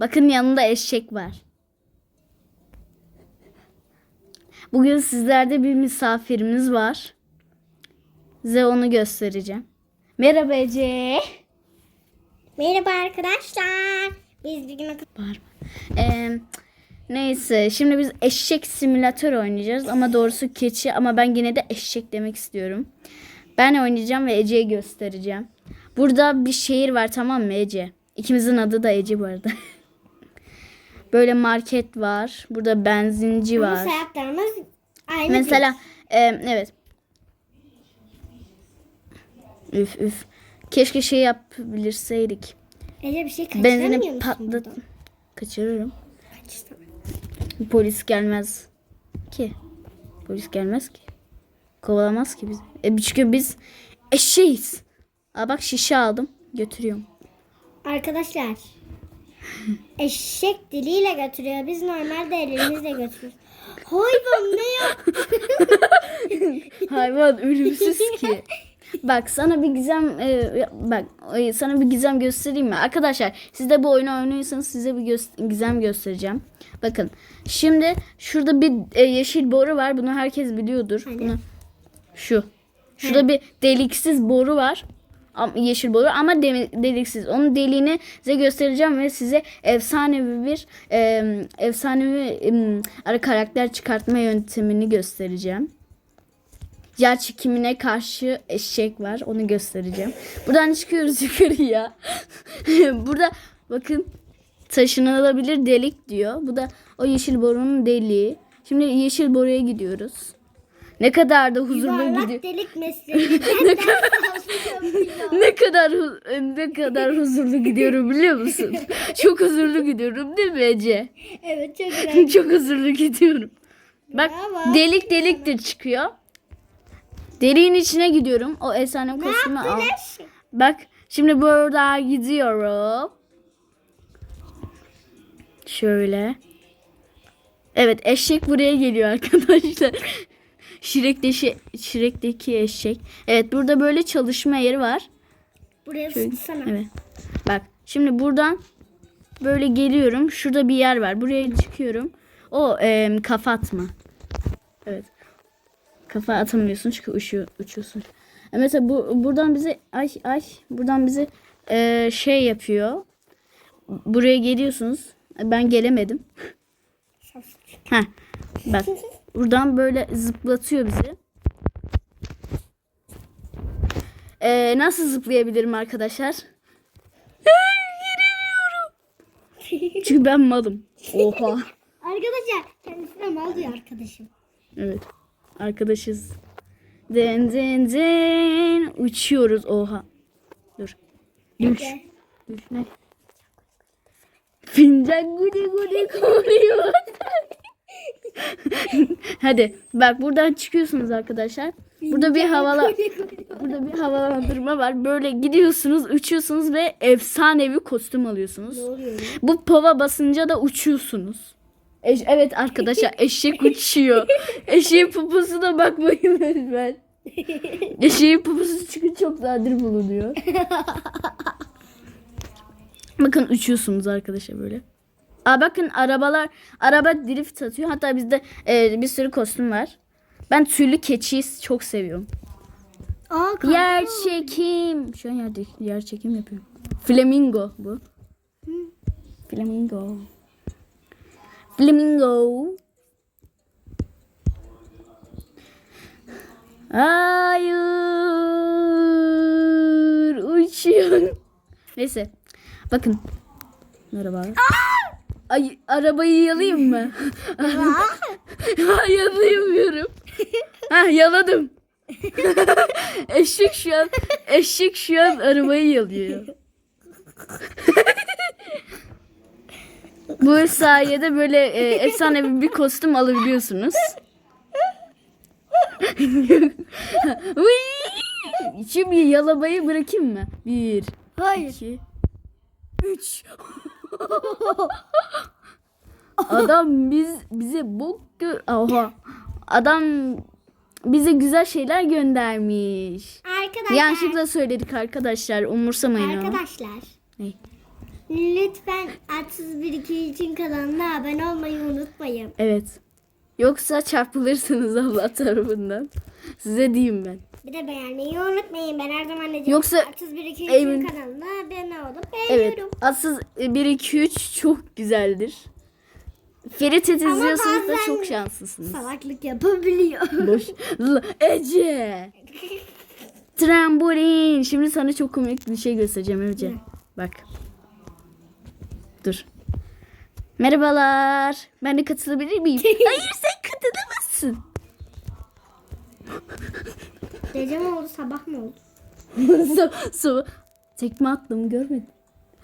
Bakın yanında eşek var. Bugün sizlerde bir misafirimiz var. Size onu göstereceğim. Merhaba Ece. Merhaba arkadaşlar. Biz bugün Bağırma. Ee, neyse şimdi biz eşek simülatör oynayacağız ama doğrusu keçi ama ben yine de eşek demek istiyorum. Ben oynayacağım ve Ece'ye göstereceğim. Burada bir şehir var tamam mı Ece? İkimizin adı da Ece bu arada. Böyle market var. Burada benzinci var. sayaklarımız aynı Mesela e, evet. Üf üf. Keşke şey yapabilirseydik. Ece bir şey kaçıramıyor Benzini musun patlat. buradan? Kaçırırım. Kaçırsana. Polis gelmez ki. Polis gelmez ki. Kovalamaz ki bizi. E, çünkü biz eşeğiz. Aa bak şişe aldım. Götürüyorum. Arkadaşlar. Eşek diliyle götürüyor. Biz normalde elimizle götürüyoruz. Hayvan ne ya? Hayvan ölümsüz ki. Bak sana bir gizem e, bak e, sana bir gizem göstereyim mi? Arkadaşlar siz de bu oyunu oynuyorsanız size bir gö- gizem göstereceğim. Bakın şimdi şurada bir e, yeşil boru var. Bunu herkes biliyordur. Bunu şu. Şurada bir deliksiz boru var. Yeşil boru ama de- deliksiz. Onun deliğini size göstereceğim ve size efsanevi bir e, efsanevi e, ara karakter çıkartma yöntemini göstereceğim. Yer çekimine karşı eşek var. Onu göstereceğim. Buradan çıkıyoruz yukarıya. Burada bakın taşınılabilir delik diyor. Bu da o yeşil borunun deliği. Şimdi yeşil boruya gidiyoruz. Ne kadar da huzurlu gidiyor. Yuvarlak delik mesleğinden ders aldım. Ne kadar hu- ne kadar huzurlu gidiyorum biliyor musun? Çok huzurlu gidiyorum değil mi Ece? Evet çok güzel. Çok huzurlu gidiyorum. Bak Bravo. delik deliktir çıkıyor. Deliğin içine gidiyorum. O efsane Ne kostümü al. yaptın? Bak şimdi burada gidiyorum. Şöyle. Evet eşek buraya geliyor arkadaşlar. Şirek'teki, Şirek'teki eşek. Evet burada böyle çalışma yeri var. Buraya sıksana. Evet. Bak şimdi buradan böyle geliyorum. Şurada bir yer var. Buraya çıkıyorum. O em, kafa atma. Evet. Kafa atamıyorsun çünkü uçuyor, uçuyorsun. E mesela bu buradan bize ay ay buradan bize e, şey yapıyor. Buraya geliyorsunuz. E, Ben gelemedim. Heh. Bak. Buradan böyle zıplatıyor bizi. E, nasıl zıplayabilirim arkadaşlar? Giremiyorum. Çünkü ben malım. Oha. Arkadaşlar kendisine mal diyor arkadaşım. Evet. Arkadaşız. Den den den. Uçuyoruz. Oha. Dur. Düş. Düş ne? Fincan gudi gudi koruyor. Hadi bak buradan çıkıyorsunuz arkadaşlar. Burada bir havala burada bir havalandırma var. Böyle gidiyorsunuz, uçuyorsunuz ve efsanevi kostüm alıyorsunuz. Bu pova basınca da uçuyorsunuz. Eş- evet arkadaşlar eşek uçuyor. Eşeğin poposuna bakmayın lütfen. Eşeğin poposu çünkü çok nadir bulunuyor. bakın uçuyorsunuz arkadaşlar böyle. Aa bakın arabalar araba drift atıyor. Hatta bizde e, bir sürü kostüm var. Ben tüylü keçiyi çok seviyorum. Aa. Yer çekim. Şu an yerde yer çekim yapıyorum. Flamingo bu. Flamingo. Flamingo. Hayır. Uçuyor. Neyse. Bakın. Merhaba. Ay arabayı yalayayım mı? Yalayamıyorum. ha yaladım. eşek şu an eşek şu an arabayı yalıyor. Bu sayede böyle e, efsane bir kostüm alabiliyorsunuz. Şimdi yalamayı bırakayım mı? Bir, Hayır. iki, üç. Adam biz bize bok gö- Oha. Adam bize güzel şeyler göndermiş. Arkadaşlar. Yanlışlıkla söyledik arkadaşlar. Umursamayın ama. Arkadaşlar. Ne? Lütfen Artsız bir iki için kanalına abone olmayı unutmayın. Evet. Yoksa çarpılırsınız Allah tarafından. Size diyeyim ben. Bir de beğenmeyi unutmayın. Ben her zaman ne Yoksa Artsız bir iki için evin- kanalına abone olup Evet. beğeniyorum. Atsız 1 2 3 çok güzeldir. Ferit izliyorsanız da bazen- çok şanslısınız. Salaklık yapabiliyor. Boş. L- Ece. Trambolin. Şimdi sana çok komik bir şey göstereceğim Ece. Bak. Dur. Merhabalar. Ben de katılabilir miyim? Hayır sen katılamazsın. Gece mi oldu sabah mı oldu? su, su. Tekme attım görmedin.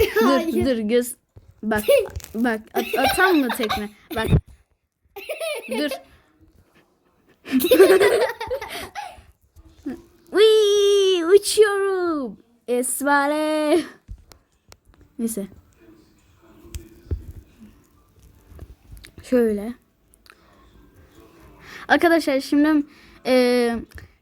Dur Hayır. dur göz. Bak bak at, atan mı tekme? Bak. Dur. Uy, uçuyorum. Esvale. Neyse. Şöyle. Arkadaşlar şimdi e,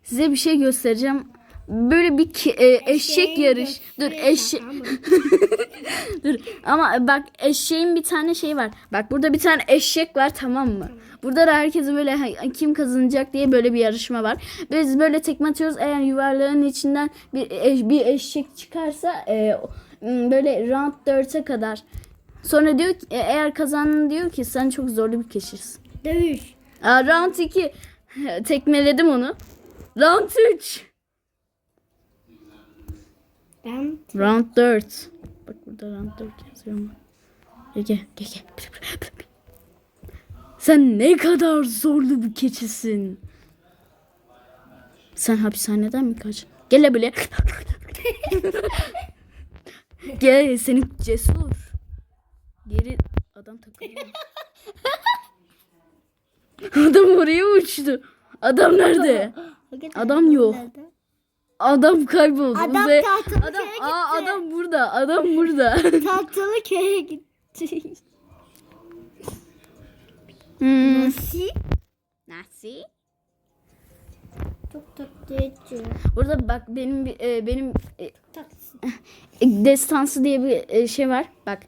size bir şey göstereceğim. Böyle bir ki- e, eşek yarış. Dur eşek. Dur ama bak eşeğin bir tane şey var. Bak burada bir tane eşek var tamam mı? Burada da herkese böyle ha- kim kazanacak diye böyle bir yarışma var. Biz böyle tekme atıyoruz. Eğer yuvarlağın içinden bir e- bir eşek çıkarsa e, m, böyle round 4'e kadar. Sonra diyor ki e, eğer kazandın diyor ki sen çok zorlu bir kişisin. Dövüş. Aa, round 2 tekmeledim onu. Round 3. Ben Round 4. Bak burada round 4 yazıyor mu? Gel gel. Sen ne kadar zorlu bir keçisin. Sen hapishaneden mi kaç? Gel buraya. gel senin cesur. Geri adam takılıyor. adam oraya uçtu. Adam nerede? Adam yok. Adam kayboldu. Adam tahtalı adam, köye aa, gitti. adam burada. Adam burada. Tahtalı köye gitti. hmm. Nasıl? Nasıl? Çok tatlı ediyor. Burada bak benim e, benim e, Taksi. destansı diye bir e, şey var. Bak.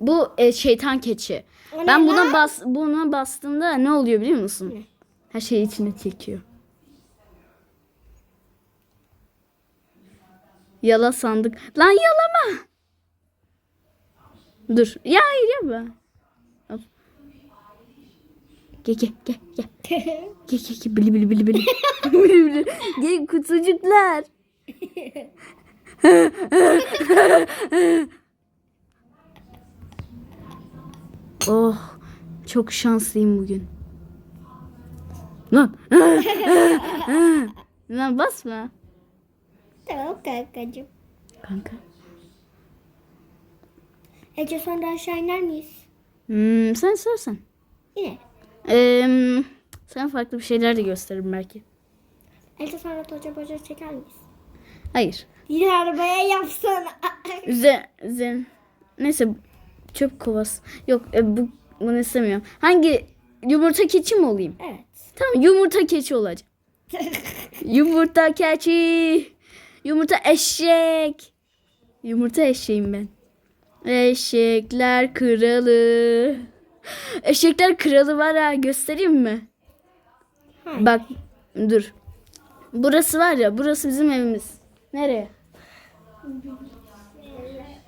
Bu e, şeytan keçi. O ne Ben buna bas buna bastığımda ne oluyor biliyor musun? Her şeyi içine çekiyor. Yala sandık. Lan yalama. Dur. Ya hayır yapma. Al. Gel gel gel gel. Gel gel gel bili bili bili bili. bili bili. Gel kutucuklar. oh çok şanslıyım bugün. Lan. Lan basma. Tamam kankacığım. Kanka. Ece sonra aşağı iner miyiz? Hmm, sen sorsan. Yine. Ee, sen farklı bir şeyler de gösteririm belki. Ece sonra toca boca çeker miyiz? Hayır. Yine arabaya yapsana. Üzer, üzer. Neyse çöp kovası. Yok e, bu bunu istemiyorum. Hangi yumurta keçi mi olayım? evet. Tamam yumurta keçi olacağım. Yumurta keçi. Yumurta eşek. Yumurta eşeğim ben. Eşekler kralı. Eşekler kralı var ha göstereyim mi? Hayır. Bak dur. Burası var ya burası bizim evimiz. Nereye?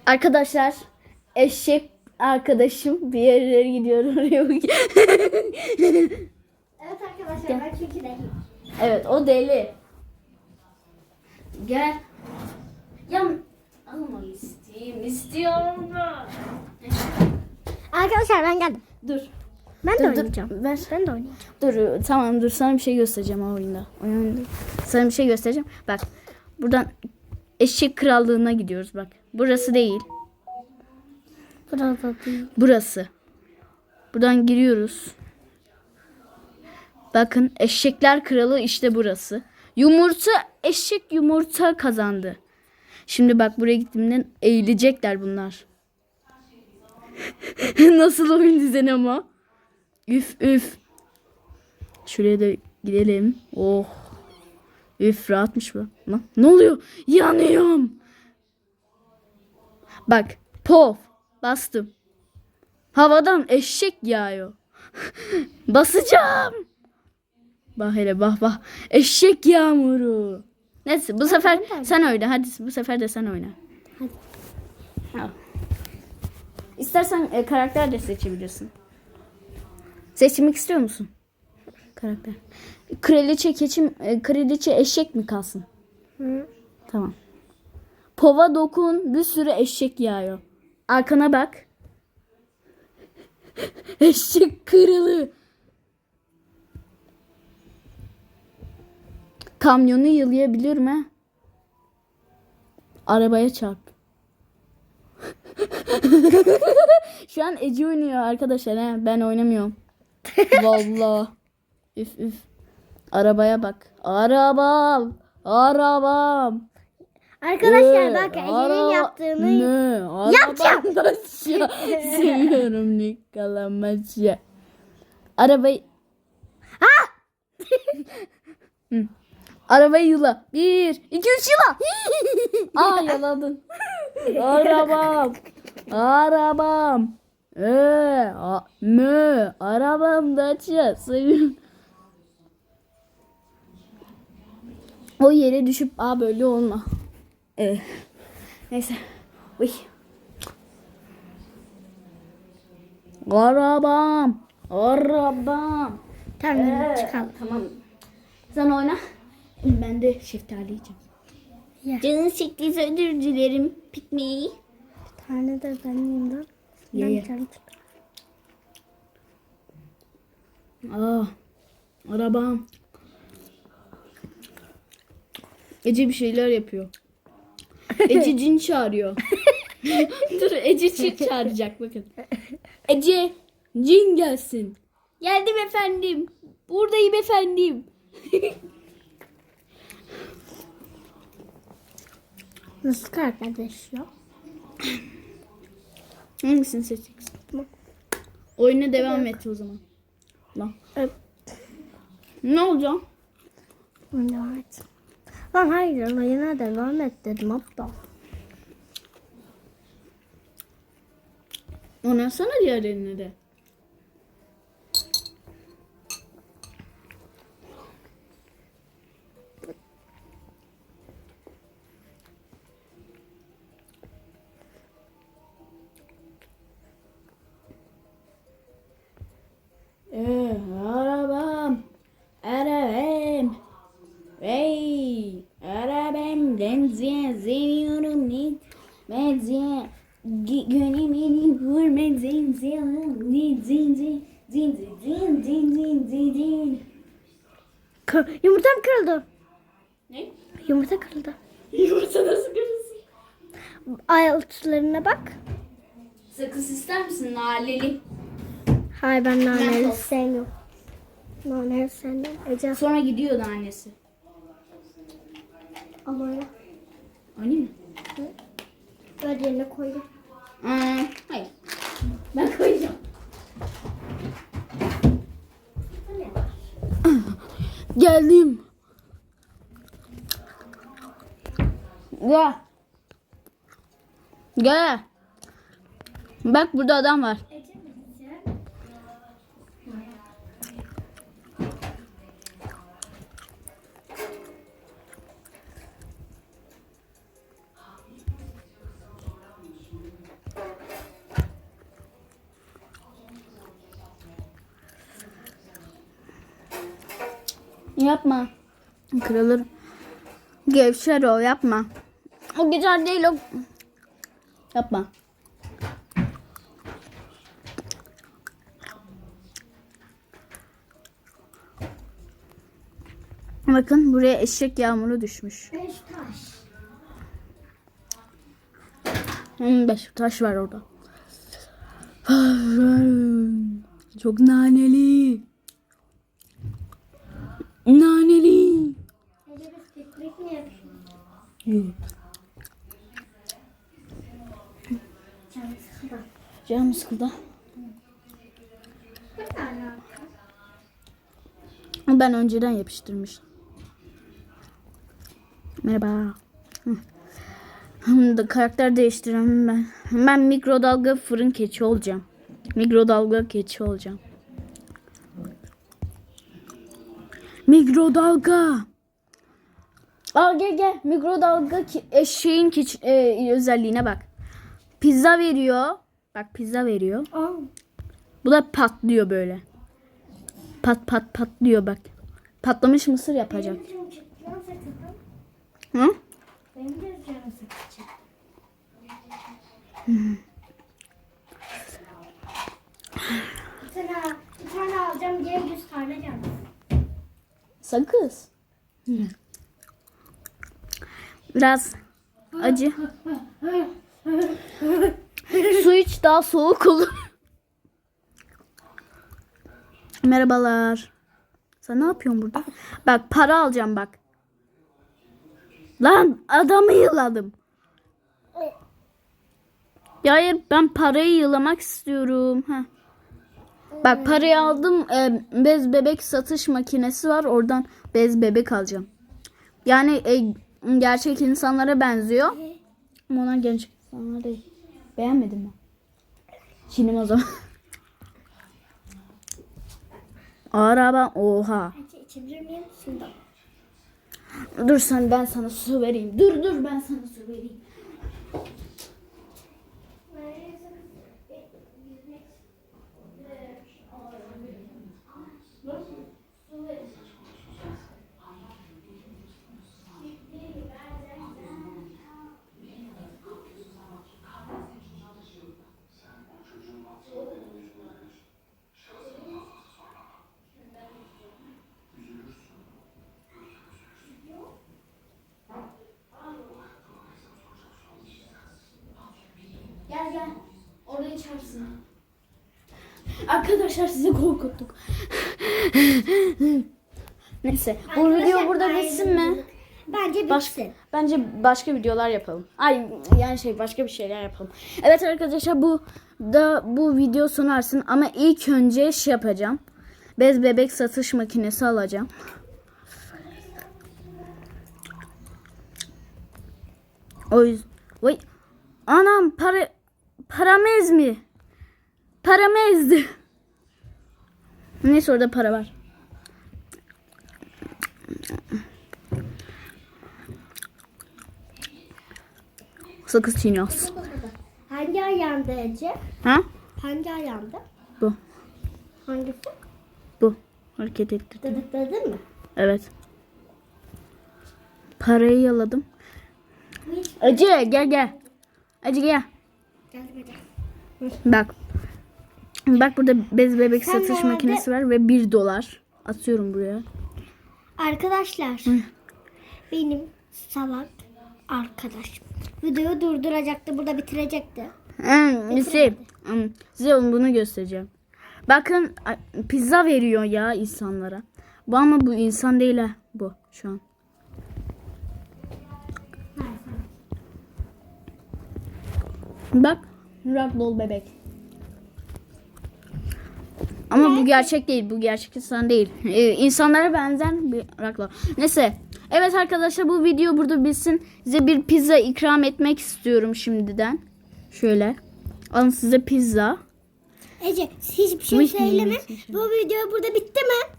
Arkadaşlar eşek arkadaşım bir yerlere gidiyor oraya. Evet arkadaşlar ben çünkü değilim. evet o deli. Gel. Ya alma isteyeyim istiyorum da. Arkadaşlar ben geldim. Dur. Ben de Dur, dur. oynayacağım. Ver. Ben de oynayacağım. Dur tamam dur sana bir şey göstereceğim o oyunda. Oyunda. Sana bir şey göstereceğim. Bak buradan eşek krallığına gidiyoruz bak. Burası değil. Burada değil. Burası. Buradan giriyoruz. Bakın eşekler kralı işte burası. Yumurta eşek yumurta kazandı. Şimdi bak buraya gittiğimde eğilecekler bunlar. Nasıl oyun düzeni ama. Üf üf. Şuraya da gidelim. Oh. Üf rahatmış bu. Lan ne oluyor? Yanıyorum. Bak. Pov. Bastım. Havadan eşek yağıyor. Basacağım. Bak hele bak bak. Eşek yağmuru. Neyse bu sefer sen oyna. Hadi bu sefer de sen oyna. Hadi. Al. İstersen e, karakter de seçebilirsin. Seçmek istiyor musun? Karakter. Kraliçe keçim, e, kraliçe eşek mi kalsın? Hı. Tamam. Pova dokun bir sürü eşek yağıyor. Arkana bak. eşek kırılı. Kamyonu yılayabilir mi? Arabaya çarp. Şu an Ece oynuyor arkadaşlar. He? Ben oynamıyorum. Vallahi. Üf üf. Arabaya bak. Arabam. Arabam. Arkadaşlar Ee, bak Ece'nin yaptığını Ne? Yapacağım. Arabam Seviyorum Nikolamaçya. Arabayı... Ha! Arabayı yıla. Bir, iki, üç yıla. Aa yaladın. Arabam. Arabam. Ee, a, mü. Arabam Dacia. Seviyorum. O yere düşüp aa böyle olma. Ee, neyse. Uy. Arabam. Arabam. Tamam Ee, çıkalım. Tamam. Sen oyna. Ben de şeftali yiyeceğim. Ya. Canın çektiyse özür dilerim. Pikmeyi. Bir tane de ben yiyeyim lan. Ye, Ben ye. Aa, arabam. Ece bir şeyler yapıyor. Ece cin çağırıyor. Dur Ece cin çağıracak bakın. Ece cin gelsin. Geldim efendim. Buradayım efendim. Nasıl arkadaş ya? Hangisini seçeceksin? Tamam. Oyuna devam et o zaman. Lan. Evet. Ne olacak? Devam et. Lan hayır oyuna devam et dedim aptal. Oynasana diğer eline de. Yumurta nasıl kırılsın? Altlarına bak. Sakız ister misin naneli? Hayır ben naneli Mentos. sevmiyorum. Naneli sevmiyorum. Ece Sonra gidiyor annesi. al onu. Öyle mi? Ver yerine koydum. Aa, hayır. Ben koyacağım. Geldim. Gel. Gel. Bak burada adam var. Yapma. Kırılır. Gevşer o yapma. O güzel değil o. Yapma. Bakın buraya eşek yağmuru düşmüş. Beş taş. Hmm, beş taş var orada. Çok naneli. Naneli. Biz piknik mi yapıyoruz? Canım sıkıldı. Canım sıkıldı. Ben önceden yapıştırmıştım. Merhaba. Da karakter değiştiremem ben. Ben mikrodalga fırın keçi olacağım. Mikrodalga geçi olacağım. Mikrodalga. Al gel gel. Mikrodalga ki, e, şeyin kiç- e, özelliğine bak. Pizza veriyor. Bak pizza veriyor. Aa, Bu da patlıyor böyle. Pat pat patlıyor bak. Patlamış mısır yapacak. Hı? Bir tane, bir tane alacağım diye 100 tane canım. Sakız. Biraz acı. Su iç daha soğuk olur. Merhabalar. Sen ne yapıyorsun burada? Bak para alacağım bak. Lan adamı yıladım. Ya hayır ben parayı yılamak istiyorum. Heh. Bak parayı aldım. e, bez bebek satış makinesi var. Oradan bez bebek alacağım. Yani e, gerçek insanlara benziyor. Ama onlar gerçek insanlar değil. Beğenmedin mi? Çiğnim o zaman. Araba oha. Bence içebilir miyim? Şimdi. Dur sen ben sana su vereyim. Dur dur ben sana su vereyim. Gel gel. Orada içersin. Arkadaşlar sizi korkuttuk. Neyse. Bu video burada ayrı bitsin mi? Bence Baş, bitsin. bence başka videolar yapalım. Ay yani şey başka bir şeyler yapalım. Evet arkadaşlar bu da bu video sunarsın ama ilk önce şey yapacağım. Bez bebek satış makinesi alacağım. O yüzden Vay anam para paramez mi? Paramezdi. Neyse orada para var. Sakız çiğniyoruz. Hangi ayağında Ece? Ha? Hangi ayağında? Bu. Hangisi? Bu. Hareket ettirdim. Dıdıkladın mı? Evet. Parayı yaladım. Acı gel gel. Acı gel. gelmedi. Bak. Bak burada bez bebek Sen satış normalde- makinesi var ve 1 dolar. Atıyorum buraya. Arkadaşlar. Benim salak arkadaşım. Videoyu durduracaktı. Burada bitirecekti. Hmm, bir şey. hmm, Size bunu göstereceğim. Bakın a- pizza veriyor ya insanlara. Bu ama bu insan değil ha. Bu şu an. Bak. Ragdoll bebek. Ama bu gerçek değil. Bu gerçek insan değil. Ee, insanlara benzer bir ragdoll. Neyse. Evet arkadaşlar bu video burada bitsin. Size bir pizza ikram etmek istiyorum şimdiden. Şöyle. Alın size pizza. Ece hiçbir şey Mış söyleme. Bu video burada bitti mi?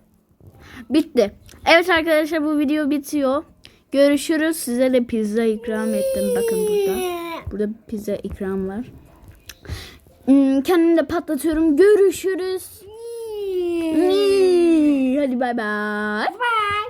Bitti. Evet arkadaşlar bu video bitiyor. Görüşürüz. Size de pizza ikram ettim. Bakın burada. Burada pizza ikram var. Hmm, Kendimi de patlatıyorum. Görüşürüz. Hadi bay bay. Bye.